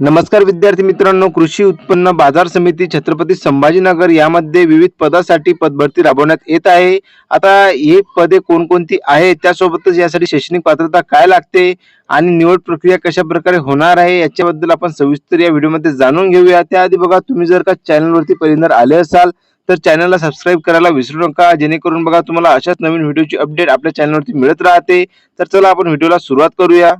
नमस्कार विद्यार्थी मित्रांनो कृषी उत्पन्न बाजार समिती छत्रपती संभाजीनगर यामध्ये विविध पदासाठी पदभरती राबवण्यात येत आहे. आता हे पदे कोणकोणती आहेत? त्यासोबतच यासाठी शैक्षणिक पात्रता काय लागते? आणि निवड प्रक्रिया कशा प्रकारे होणार आहे? याच्याबद्दल आपण सविस्तर या व्हिडिओमध्ये जाणून घेऊया. त्याआधी बघा तुम्ही जर का चॅनलवरती पहिल्यांदा आले असाल तर चॅनलला सबस्क्राईब करायला विसरू नका. जेणेकरून बघा तुम्हाला अशाच नवीन व्हिडिओची अपडेट आपल्या चॅनलवरती मिळत राहते. तर चला आपण व्हिडिओला सुरुवात करूया.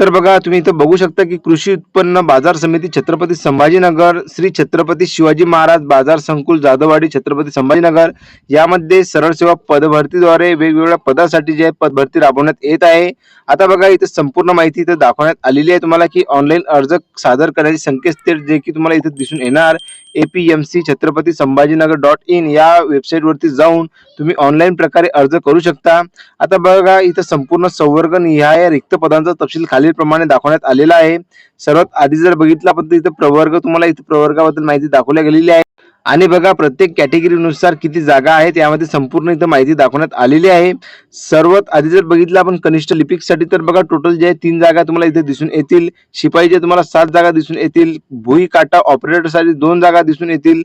तर बघा तुम्ही इथं बघू शकता की कृषी उत्पन्न बाजार समिती छत्रपती संभाजीनगर श्री छत्रपती शिवाजी महाराज बाजार संकुल जाधववाडी छत्रपती संभाजीनगर यामध्ये सरळ सेवा पदभरतीद्वारे वेगवेगळ्या पदासाठी जे आहे पदभरती राबवण्यात येत आहे. आता बघा इथं संपूर्ण माहिती इथं दाखवण्यात आलेली आहे. तुम्हाला की ऑनलाईन अर्ज सादर करण्याचे संकेतस्थळ जे की तुम्हाला इथं दिसून येणार. A P M C Chhatrapati Sambhajinagar dot in या वेबसाईटवरती जाऊन तुम्ही ऑनलाईन प्रकारे अर्ज करू शकता. आता बघा इथं संपूर्ण संवर्ग निहाय रिक्त पदांचा तपशील खाली खालीलप्रमाणे दाखवण्यात आलेला आहे. सर्वात आधी जर बघितला पण तर इथं प्रवर्ग तुम्हाला इथं प्रवर्गाबद्दल माहिती दाखवल्या गेलेली आहे. आणि बघा प्रत्येक कॅटेगरीनुसार किती जागा आहेत यामध्ये संपूर्ण इथं माहिती दाखवण्यात आलेली आहे. सर्वात आधी जर बघितलं आपण कनिष्ठ लिपिकसाठी तर बघा टोटल जे आहे तीन जागा तुम्हाला इथे दिसून येतील. शिपाई जे तुम्हाला सात जागा दिसून येतील. भुई काटा ऑपरेटरसाठी दोन जागा दिसून येतील.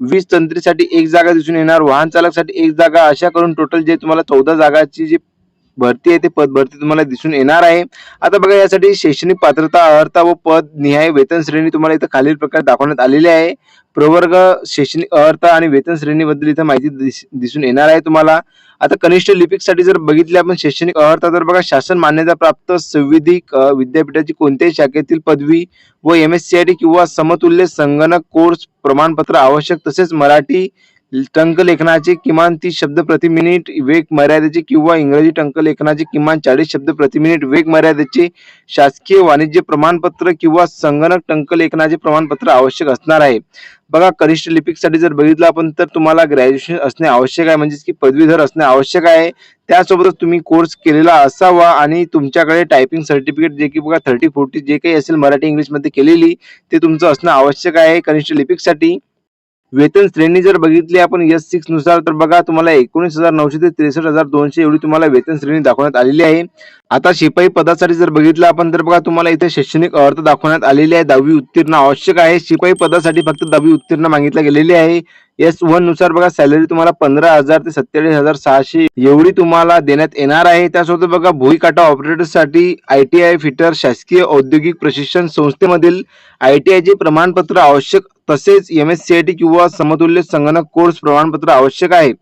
वीज तंत्रीसाठी एक जागा दिसून येणार. वाहन चालकसाठी एक जागा. अशा करून टोटल जे तुम्हाला चौदा जागाची जी भरती आहे ते पद भरती तुम्हाला दिसून येणार आहे. आता बघा यासाठी शैक्षणिक पात्रता अर्हता व पद निहाय वेतन श्रेणी तुम्हाला इथं खालील प्रकारे दाखवण्यात आलेली आहे. प्रवर्ग शैक्षणिक अर्हता आणि वेतन श्रेणीबद्दल इथं माहिती दिसून येणार आहे तुम्हाला. आता कनिष्ठ लिपिकसाठी जर बघितले आपण शैक्षणिक अर्हता तर बघा शासन मान्यता प्राप्त संविधिक विद्यापीठाची कोणत्याही शाखेतील पदवी व M S C I T किंवा समतुल्य संगणक कोर्स प्रमाणपत्र आवश्यक तसेच मराठी टंकलेखनाचे किमान तीस शब्द प्रति मिनिट वेग मर्यादेचे किंवा इंग्रजी टंकलेखनाचे किमान चाळीस शब्द प्रति मिनिट वेग मर्यादेचे शासकीय वाणिज्य प्रमाणपत्र किंवा संगणक टंकलेखनाचे प्रमाणपत्र आवश्यक असणार आहे. बघा कनिष्ठ लिपिकसाठी जर बघितलं आपण तर तुम्हाला ग्रॅज्युएशन असणे आवश्यक आहे. म्हणजेच की पदवीधर असणे आवश्यक आहे. त्यासोबतच तुम्ही कोर्स केलेला असावा आणि तुमच्याकडे टायपिंग सर्टिफिकेट जे की बघा थर्टी फोर्टी जे काही असेल मराठी इंग्लिशमध्ये केलेली ते तुमचं असणं आवश्यक आहे कनिष्ठ लिपिकसाठी. वेतन श्रेणी जर बघितली आपण एस सिक्सनुसार तर बघा तुम्हाला एकोणीस हजार नऊशे ते त्रेसष्ट हजार दोनशे एवढी तुम्हाला वेतन श्रेणी दाखवण्यात आलेली आहे. आता शिपाई पदासाठी जर बघितलं आपण तर बघा तुम्हाला इथे शैक्षणिक अर्थ दाखवण्यात आलेली आहे. दहावी उत्तीर्ण आवश्यक आहे. शिपाई पदासाठी फक्त दहावी उत्तीर्ण मागितल्या गेलेली आहे. एस वननुसार बघा सॅलरी तुम्हाला पंधरा हजार ते सत्तेचाळीस हजार सहाशे एवढी तुम्हाला देण्यात येणार आहे. त्यासोबत बघा भुई काटा ऑपरेटरसाठी आय टी आय फिटर शासकीय औद्योगिक प्रशिक्षण संस्थेमधील आय टी आयचे प्रमाणपत्र आवश्यक तसेच M S C I T किंवा समतुल्य संगणक कोर्स प्रमाणपत्र आवश्यक आहे.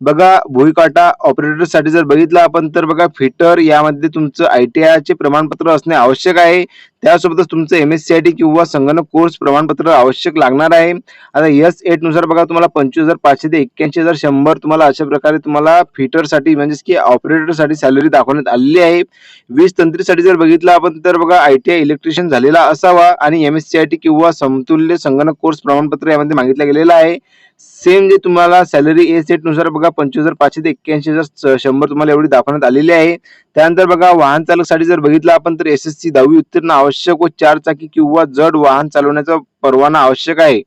बघा भुईकाटा ऑपरेटरसाठी जर बघितलं आपण तर बघा फिटर यामध्ये तुमचं आय टी आयचे प्रमाणपत्र असणे आवश्यक आहे. त्यासोबतच तुमचं M S C I T किंवा संगणक कोर्स प्रमाणपत्र आवश्यक लागणार आहे. आता एस एटनुसार बघा तुम्हाला पंचवीस हजार पाचशे ते एक्क्याऐंशी हजार शंभर तुम्हाला अशा प्रकारे तुम्हाला फिटरसाठी म्हणजेच की ऑपरेटरसाठी सॅलरी दाखवण्यात आलेली आहे. वीज तंत्रीसाठी जर बघितलं आपण तर बघा आय टी आय इलेक्ट्रिशियन झालेला असावा आणि M S C I T किंवा समतुल्य संगणक कोर्स प्रमाणपत्र यामध्ये मागितलं गेलेलं आहे. सेम जे तुम्हाला सॅलरी ए सेटनुसार बघा पंचवीस हजार पाचशे ते एक्क्याऐंशी हजार शंभर तुम्हाला एवढी दाखवण्यात आलेली आहे. त्यानंतर बघा वाहन चालकसाठी जर बघितलं आपण तर एस एस सी दहावी उत्तीर्ण आवश्यक व चार चाकी किंवा जड वाहन चालवण्याचा परवाना आवश्यक आहे.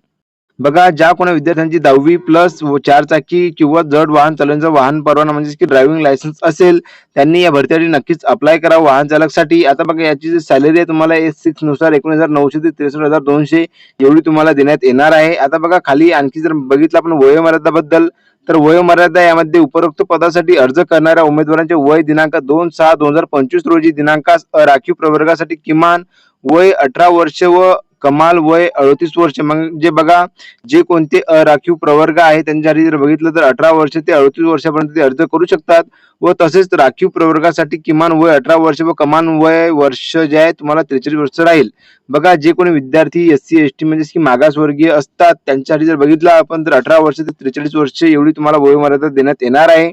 बघा ज्या कोणा विद्यार्थ्यांची दहावी प्लस चार चाकी किंवा जड वाहन चालवण्याचा वाहन परवाना म्हणजे की ड्रायव्हिंग लायसन्स असेल त्यांनी या भरतीसाठी नक्कीच अप्लाय करा वाहन चालकसाठी. आता बघा याची जी सॅलरी आहे तुम्हाला एस सिक्सनुसार एकोणीस हजार नऊशे ते त्रेसष्ट हजार दोनशे एवढी तुम्हाला देण्यात येणार आहे. आता बघा खाली आणखी जर बघितलं आपण वयोमर्यादाबद्दल तर वयोमर्यादा यामध्ये उपरोक्त पदासाठी अर्ज करणाऱ्या उमेदवारांचे वय दिनांक दोन सहा दोन हजार पंचवीस रोजी दिनांकास राखीव प्रवर्गासाठी किमान वय अठरा वर्ष व कमाल वय अडतीस वर्ष. म्हणजे बघा जे कोणते अराखीव प्रवर्ग आहे त्यांच्यासाठी जर बघितलं तर अठरा वर्ष ते अडतीस वर्षापर्यंत ते अर्ज करू शकतात. व तसेच राखीव प्रवर्गासाठी किमान वय अठरा वर्ष व कमान वय वर्ष जे आहे तुम्हाला त्रेचाळीस वर्ष राहील. बघा जे कोणी विद्यार्थी एस सी एस टी म्हणजे की मागासवर्गीय असतात त्यांच्यासाठी जर बघितलं आपण तर अठरा वर्ष ते त्रेचाळीस वर्ष एवढी तुम्हाला वयोमर्यादा देण्यात येणार आहे.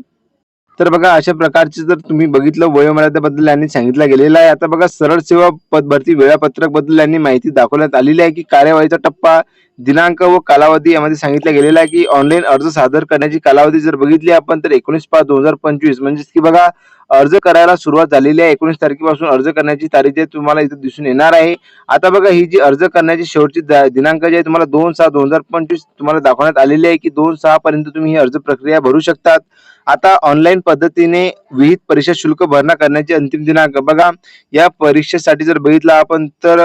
तर बघा अशा प्रकारचे जर तुम्ही बघितलं वयोमर्यादेबद्दल यांनी सांगितलं गेलेलं आहे आता बघा सरळ सेवा पदभरती वेळापत्रकबद्दल यांनी माहिती दाखवण्यात आलेली आहे की कार्यवाहीचा टप्पा दिनांक व कालावधी यामध्ये सांगितलं गेलेलं आहे की ऑनलाईन अर्ज सादर करण्याची कालावधी जर बघितली आपण तर एकोणीस पाच दोन हजार पंचवीस म्हणजेच की बघा अर्ज करायला सुरुवात झालेली आहे. एकोणीस तारखेपासून अर्ज करण्याची तारीख जे तुम्हाला इथे दिसून येणार आहे. आता बघा ही जी अर्ज करण्याची शेवटची दिनांक जे आहे तुम्हाला दोन सहा दोन हजार पंचवीस तुम्हाला दाखवण्यात आलेली आहे की दोन सहा पर्यंत तुम्ही ही अर्ज प्रक्रिया भरू शकतात. आता ऑनलाईन पद्धतीने विहित परीक्षा शुल्क भरणा करण्याची अंतिम दिनांक बघा. या परीक्षेसाठी जर बघितलं आपण तर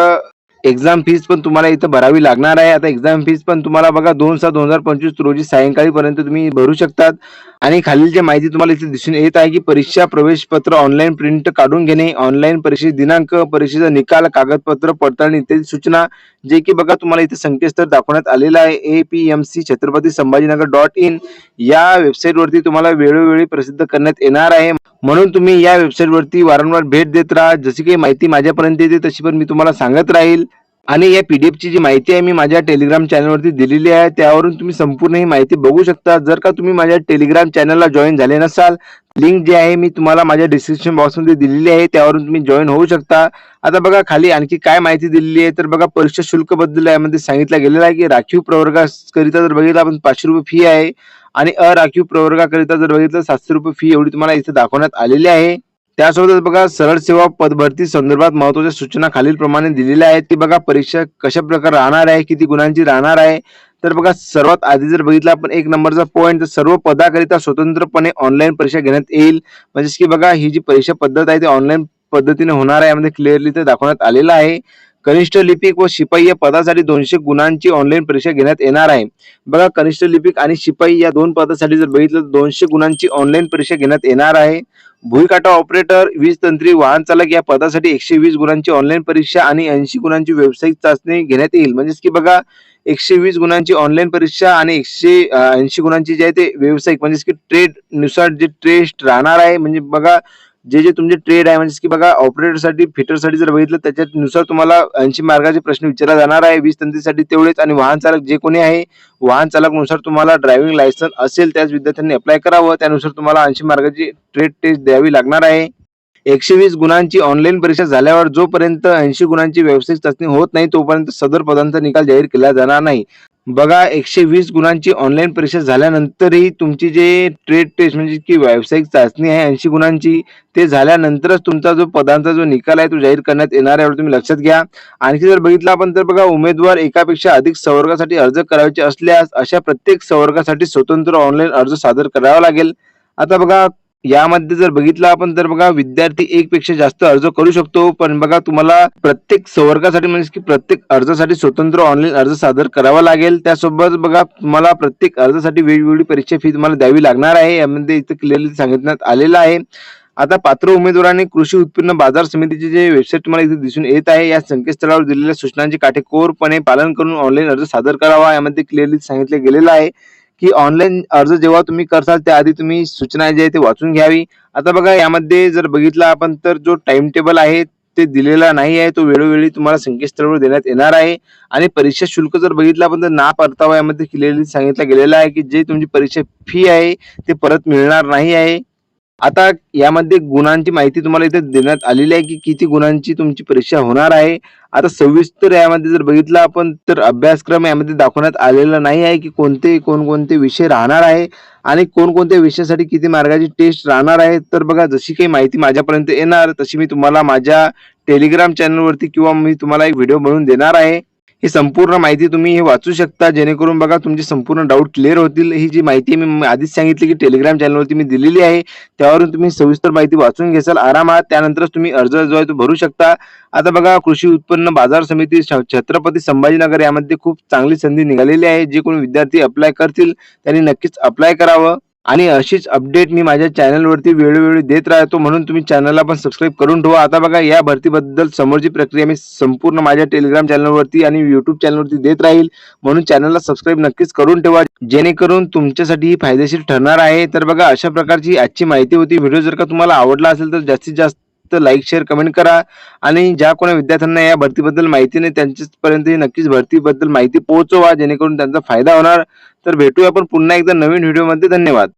एक्झाम फीस पण तुम्हाला इथं भरावी लागणार आहे. आता एक्झाम फीस पण तुम्हाला बघा दोन सात दोन हजार पंचवीस रोजी सायंकाळीपर्यंत तुम्ही भरू शकतात. आणि खालील जे माहिती तुम्हाला इथे दिसून येत आहे की परीक्षा प्रवेश पत्र ऑनलाईन प्रिंट काढून घेणे ऑनलाईन परीक्षे दिनांक परीक्षेचा निकाल कागदपत्र पडताळणी इत्यादी सूचना जे की बघा तुम्हाला इथे संकेतस्थळ दाखवण्यात आलेलं आहे. A P M C Chhatrapati Sambhajinagar dot in. या वेबसाईटवरती तुम्हाला वेळोवेळी प्रसिद्ध करण्यात येणार आहे. म्हणून तुम्ही या वेबसाईटवरती वारंवार भेट देत राहा. जशी काही माहिती माझ्यापर्यंत येते तशी पण मी तुम्हाला सांगत राहील. आणि या पीडीएफ ची जी माहिती आहे मी माझ्या टेलिग्राम चॅनलवरती दिलेली आहे. त्यावरून तुम्ही संपूर्ण ही माहिती बघू शकता. जर का तुम्ही माझ्या टेलिग्राम चॅनलला जॉईन झाले नसाल लिंक जी आहे मी तुम्हाला माझ्या डिस्क्रिप्शन बॉक्समध्ये दिलेली आहे त्यावरून तुम्ही जॉईन होऊ शकता. आता बघा खाली आणखी काय माहिती दिलेली आहे तर बघा परीक्षा शुल्कबद्दल यामध्ये सांगितलं गेलेलं आहे की राखीव प्रवर्गाकरिता जर बघितलं आपण पाचशे रुपये फी आहे आणि अराखीव प्रवर्गाकरिता जर बघितलं सातशे रुपये फी एवढी तुम्हाला इथे दाखवण्यात आलेली आहे. त्यासोबतच बघा सरळ सेवा पदभरती संदर्भात महत्त्वाच्या सूचना खालील प्रमाणे दिलेल्या आहेत की बघा परीक्षा कशा प्रकारे राहणार आहे किती गुणांची राहणार आहे तर बघा सर्वात आधी जर बघितलं आपण एक नंबरचा पॉईंट तर सर्व पदाकरिता स्वतंत्रपणे ऑनलाईन परीक्षा घेण्यात येईल. म्हणजेच की बघा ही जी परीक्षा पद्धत आहे ती ऑनलाईन पद्धतीने होणार आहे यामध्ये क्लिअरली ते दाखवण्यात आलेलं आहे. कनिष्ठ लिपिक व शिपाई या पदासाठी दोनशे गुणांची ऑनलाईन परीक्षा घेण्यात येणार आहे. बघा कनिष्ठ लिपिक आणि शिपाई या दोन पदासाठी जर बघितलं तर दोनशे गुणांची ऑनलाईन परीक्षा घेण्यात येणार आहे. भुईकाटा ऑपरेटर वीज तंत्री वाहन चालक या पदासाठी एकशे वीस गुणांची ऑनलाईन परीक्षा आणि ऐंशी गुणांची व्यावसायिक चाचणी घेण्यात येईल. म्हणजेच की बघा एकशे वीस गुणांची ऑनलाईन परीक्षा आणि एकशे ऐंशी गुणांची जे आहे ते व्यावसायिक म्हणजेच की ट्रेडनुसार जे टेस्ट राहणार आहे. म्हणजे बघा जे जे तुमचे ट्रेड आहे म्हणजे की बघा ऑपरेटरसाठी फिटरसाठी जर बघितलं त्याच्यानुसार तुम्हाला ऐंशी मार्गाचे प्रश्न विचारला जाणार आहे. वीज तंत्रीसाठी तेवढेच. आणि वाहन चालक जे कोणी आहे वाहन चालकनुसार तुम्हाला ड्रायव्हिंग लायसन्स असेल त्याच विद्यार्थ्यांनी अप्लाय करावं. त्यानुसार तुम्हाला ऐंशी मार्गाची ट्रेड टेस्ट द्यावी लागणार आहे. एकशे वीस गुणांची ऑनलाईन परीक्षा झाल्यावर जोपर्यंत ऐंशी गुणांची व्यावसायिक चाचणी होत नाही तोपर्यंत सदर पदांचा निकाल जाहीर केला जाणार नाही. बघा एकशे वीस गुणांची ऑनलाईन परीक्षा झाल्यानंतरही तुमची जे ट्रेड टेस्ट म्हणजे की व्यावसायिक चाचणी आहे ऐंशी गुणांची ते झाल्यानंतरच तुमचा जो पदांचा जो निकाल आहे तो जाहीर करण्यात येणार आहे तुम्ही लक्षात घ्या. आणखी जर बघितलं आपण तर बघा उमेदवार एकापेक्षा अधिक संवर्गासाठी अर्ज करायचे असल्यास अशा प्रत्येक संवर्गासाठी स्वतंत्र ऑनलाईन अर्ज सादर करावा लागेल. आता बघा यामध्ये जर बघितलं आपण तर बघा विद्यार्थी एक पेक्षा जास्त अर्ज करू शकतो. पण बघा तुम्हाला प्रत्येक संवर्गासाठी म्हणजे की प्रत्येक अर्जासाठी स्वतंत्र ऑनलाईन अर्ज सादर करावा लागेल. त्यासोबत बघा तुम्हाला प्रत्येक अर्जासाठी वेगवेगळी परीक्षा फी तुम्हाला द्यावी लागणार आहे. यामध्ये इथं क्लिअरली सांगितण्यात आलेलं आहे. आता पात्र उमेदवारांनी कृषी उत्पन्न बाजार समितीचे जे वेबसाईट तुम्हाला इथे दिसून येत आहे या संकेतस्थळावर दिलेल्या सूचनांचे काटेकोरपणे पालन करून ऑनलाईन अर्ज सादर करावा. यामध्ये क्लिअरली सांगितले गेलेलं आहे. की ऑनलाईन अर्ज जेव्हा तुम्ही करसाल त्याआधी तुम्ही सूचना जे आहे ते वाचून घ्यावी. आता बघा यामध्ये जर बघितलं आपण तर जो टाइम टेबल आहे ते दिलेला नाही आहे. तो वेळोवेळी तुम्हाला संकेतस्थळावर देण्यात येणार आहे. आणि परीक्षा शुल्क जर बघितलं आपण तर ना परतावा यामध्ये केलेली सांगितलं गेलेलं आहे की जे तुमची परीक्षा फी आहे ते परत मिळणार नाही आहे. आता यामध्ये गुणांची माहिती तुम्हाला इथे देण्यात आलेली आहे की किती गुणांची तुमची परीक्षा होणार आहे. आता सविस्तर यामध्ये जर बघितलं आपण तर अभ्यासक्रम यामध्ये दाखवण्यात आलेला नाही आहे की कोणते कोणकोणते विषय राहणार आहे आणि कोणकोणत्या विषयासाठी किती मार्गाची टेस्ट राहणार आहे. तर बघा जशी काही माहिती माझ्यापर्यंत येणार तशी मी तुम्हाला माझ्या टेलिग्राम चॅनलवरती किंवा मी तुम्हाला एक व्हिडिओ बनवून देणार आहे. ही संपूर्ण माहिती तुम्ही हे वाचू शकता. जेणेकरून बघा तुमचे संपूर्ण डाऊट क्लिअर होतील. ही जी माहिती मी आधीच सांगितली की टेलिग्राम चॅनलवरती मी दिलेली आहे त्यावरून तुम्ही सविस्तर माहिती वाचून घेसाल. आरामात त्यानंतरच तुम्ही अर्ज जो आहे तो भरू शकता. आता बघा कृषी उत्पन्न बाजार समिती छ- छत्रपती संभाजीनगर यामध्ये खूप चांगली संधी निघालेली आहे. जे कोणी विद्यार्थी अप्लाय करतील त्यांनी नक्कीच अप्लाय करावं. आणि अशीच अपडेट मी माझ्या चॅनलवरती वेळोवेळी देत राहतो. म्हणून तुम्ही चॅनलला पण सबस्क्राईब करून ठेवा. आता बघा या भरतीबद्दल समोरची प्रक्रिया मी संपूर्ण माझ्या टेलिग्राम चॅनलवरती आणि युट्यूब चॅनलवरती देत राहील. म्हणून चॅनलला सबस्क्राईब नक्कीच करून ठेवा. जेणेकरून तुमच्यासाठी ही फायदेशीर ठरणार आहे. तर बघा अशा प्रकारची आजची माहिती होती. व्हिडिओ जर का तुम्हाला आवडला असेल तर जास्तीत जास्त लाईक शेअर कमेंट करा. आणि ज्या कोणा विद्यार्थ्यांना या भरतीबद्दल माहिती नाही त्यांच्यापर्यंत नक्कीच भरतीबद्दल माहिती पोहोचवा. जेणेकरून त्यांचा फायदा होणार. तर भेटूया आपण पुन्हा एकदा नवीन व्हिडिओमध्ये धन्यवाद.